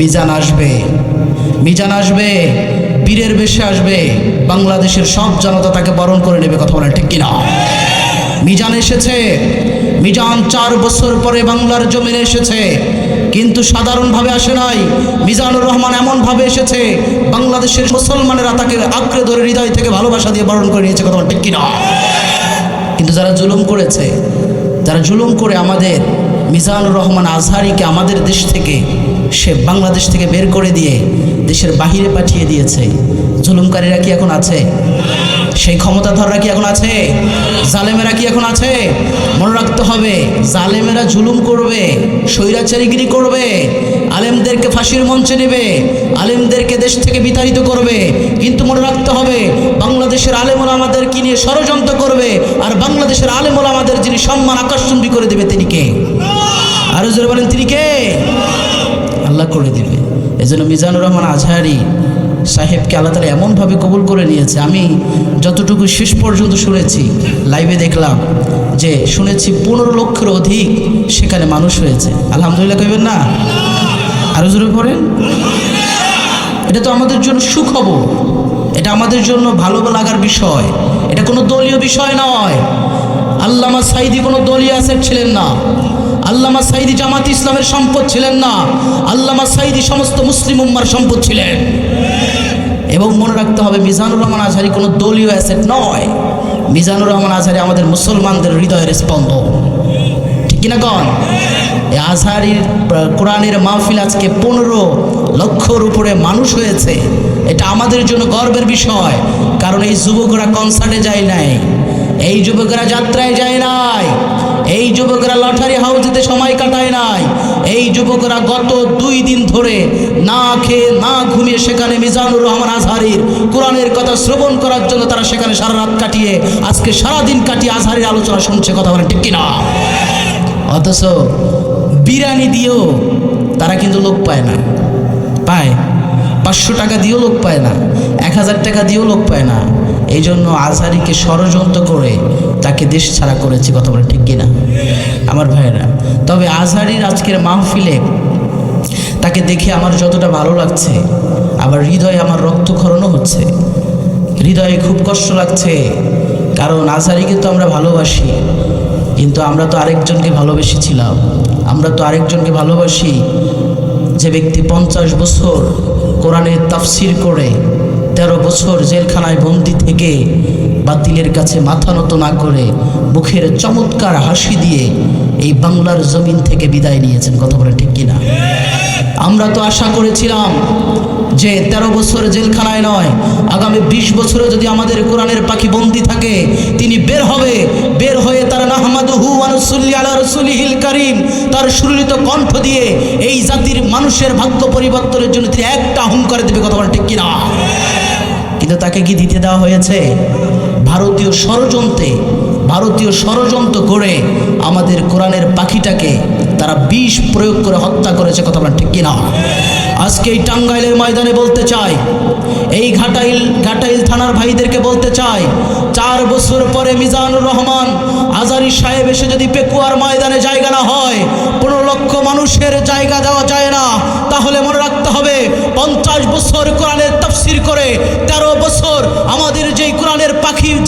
মিজান আসবে। মিজান আসবে বীরের বেশে আসবে, বাংলাদেশের সব জনতা তাকে বরণ করে নেবে, কথা বলেন ঠিক কিনা? মিজান এসেছে, মিজান চার বছর পরে বাংলার জমিনে এসেছে, কিন্তু সাধারণভাবে আসে নাই। মিজানুর রহমান এমনভাবে এসেছে, বাংলাদেশের মুসলমানেরা তাকে আঁকড়ে ধরে হৃদয় থেকে ভালোবাসা দিয়ে বরণ করে নিয়েছে, কথা ঠিক কিনা? কিন্তু যারা জুলুম করেছে, যারা জুলুম করে আমাদের মিজানুর রহমান আজহারিকে আমাদের দেশ থেকে সে বাংলাদেশ থেকে বের করে দিয়ে দেশের বাহিরে পাঠিয়ে দিয়েছে। জুলুমকারীরা কি এখন আছে? সেই ক্ষমতাধররা কি এখন আছে? জালেমেরা কি এখন আছে? মনে রাখতে হবে, জালেমেরা জুলুম করবে, স্বৈরাচারিগিরি করবে, আলেমদেরকে ফাঁসির মঞ্চে নেবে, আলেমদেরকে দেশ থেকে বিতাড়িত করবে। কিন্তু মনে রাখতে হবে, বাংলাদেশের আমাদের কি নিয়ে ষড়যন্ত্র করবে, আর বাংলাদেশের আলেমরা আমাদের যিনি সম্মান আকর্ষণবি করে দেবে তিনি কে? আরও জোরে বলেন, তিনি কে? করে দিবে। এজন্য মিজানুর রহমান আজহারি সাহেবকে আল্লাহ তালা এমনভাবে কবুল করে নিয়েছে। আমি যতটুকু শেষ পর্যন্ত শুনেছি লাইভে দেখলাম যে শুনেছি পনেরো লক্ষের অধিক সেখানে মানুষ হয়েছে আলহামদুলিল্লাহ কইবেন না? আরও জোরে পড়েন? এটা তো আমাদের জন্য সুখবর। এটা আমাদের জন্য ভালো লাগার বিষয়। এটা কোনো দলীয় বিষয় নয়। আল্লামা সাইদি কোনো দলীয় অ্যাসেট ছিলেন না। আল্লামা সাইদি জামাত ইসলামের সম্পদ ছিলেন না। আল্লামা সাইদি সমস্ত মুসলিম উম্মার সম্পদ ছিলেন। এবং মনে রাখতে হবে, মিজানুর রহমান আজহারি কোনো দলীয় অ্যাসেট নয়। মিজানুর রহমান আজহারি আমাদের মুসলমানদের হৃদয়ের স্পন্দন। ঠিক কিনা কন? আজহারির কোরআনের মাহফিল আজকে পনেরো লক্ষর উপরে মানুষ হয়েছে। এটা আমাদের জন্য গর্বের বিষয়, কারণ এই যুবকরা কনসার্টে যায় নাই, এই যুবকরা যাত্রায় যায় নাই। এই যুবকরা লটারি হাউসেতে সময় কাটায় নাই। এই যুবকরা গত দুই দিন ধরে না খেয়ে, না ঘুমিয়ে সেখানে মিজানুর রহমান আজহারির কোরআনের কথা শ্রবণ করার জন্য তারা সেখানে সারা রাত কাটিয়ে, আজকে সারা দিন কাটিয়ে আজহারির আলোচনা শুনছে, কথা বলে ঠিক কিনা? অথচ বিরিয়ানি দিয়েও তারা কিন্তু লোক পায় না। পায়। পাঁচশো টাকা দিয়েও লোক পায় না। এক হাজার টাকা দিয়েও লোক পায় না। এই জন্য আজহারিকে ষড়যন্ত্র করে তাকে দেশ ছাড়া করেছে, কথা বলে ঠিক কিনা? আমার ভাইয়েরা, তবে আজহারির আজকের মাহফিলে তাকে দেখে আমার যতটা ভালো লাগছে, আবার হৃদয়ে আমার রক্তক্ষরণও হচ্ছে। হৃদয়ে খুব কষ্ট লাগছে, কারণ আজহারিকে তো আমরা ভালোবাসি, কিন্তু আমরা তো আরেকজনকে ভালোবেসেছিলাম। আমরা তো আরেকজনকে ভালোবাসি যে ব্যক্তি পঞ্চাশ বছর কোরআনের তাফসির করে তেরো বছর জেলখানায় বন্দি থেকে বাতিলের কাছে মাথা নত না করে মুখের চমৎকার হাসি দিয়ে এই বাংলার জমিন থেকে বিদায় নিয়েছেন। কথা বলে ঠিক কিনা? আমরা তো আশা করেছিলাম যে তেরো বছর জেলখানায় নয়, আগামী বিশ বছরে যদি আমাদের কোরআনের পাখি বন্দি থাকে, তিনি বের হবে। বের হয়ে তার নাহমাদুহু আনুসুল্লি আলা রসুলিহিল করিম, তার সুরিত কণ্ঠ দিয়ে এই জাতির মানুষের ভাগ্য পরিবর্তনের জন্য তিনি একটা হুঙ্কার দেবে। কথা বলে ঠিক কিনা? কিন্তু তাকে কি দিতে দেওয়া হয়েছে? ভারতীয় ষড়যন্ত্রে, ভারতীয় ষড়যন্ত্র করে আমাদের কোরআনের পাখিটাকে তারা বিষ প্রয়োগ করে হত্যা করেছে, কথা বলেন ঠিক কিনা আজকে এই টাঙ্গাইলের ময়দানে বলতে চাই, এই ঘাটাইল ঘাটাইল থানার ভাইদেরকে বলতে চাই, চার বছর পরে মিজানুর রহমান আজারি সাহেব এসে যদি পেকুয়ার ময়দানে জায়গা না হয়, পনেরো লক্ষ মানুষের জায়গা দেওয়া যায় না, তাহলে মনে রাখতে হবে পঞ্চাশ বছর কোরআনের তফসির করে তেরো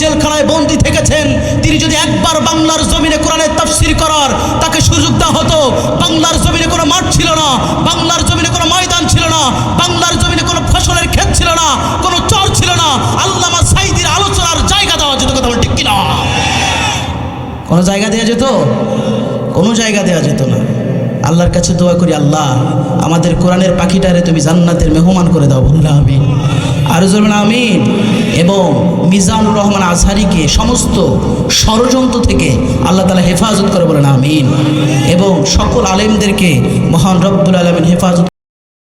জেলখানায় বন্দি থেকেছেন। তিনি যদি একবার বাংলার জমিনে কোরআনের তফসির করার তাকে সুযোগ দেওয়া হতো, বাংলার জমিনে কোনো মাঠ ছিল না, বাংলার জমিনে কোনো ময়দান ছিল না, বাংলার জমিনে কোনো ফসলের ক্ষেত ছিল না, কোনো চর ছিল না। আল্লামা সাইদির আলোচনার জায়গা দেওয়া যেত, কথা ঠিক কিনা? কোনো জায়গা দেওয়া যেত? কোনো জায়গা দেওয়া যেত না। আল্লাহর কাছে দোয়া করি, আল্লাহ, আমাদের কোরআনের পাখিটারে তুমি জান্নাতের মেহমান করে দাও, বললে আমি আরও জরবেন আমিন। এবং মিজানুর রহমান আজহারিকে সমস্ত ষড়যন্ত্র থেকে আল্লাহ তালা হেফাজত করে বলেন, আমিন। এবং সকল আলেমদেরকে মহান রব্বুল আলমিন হেফাজত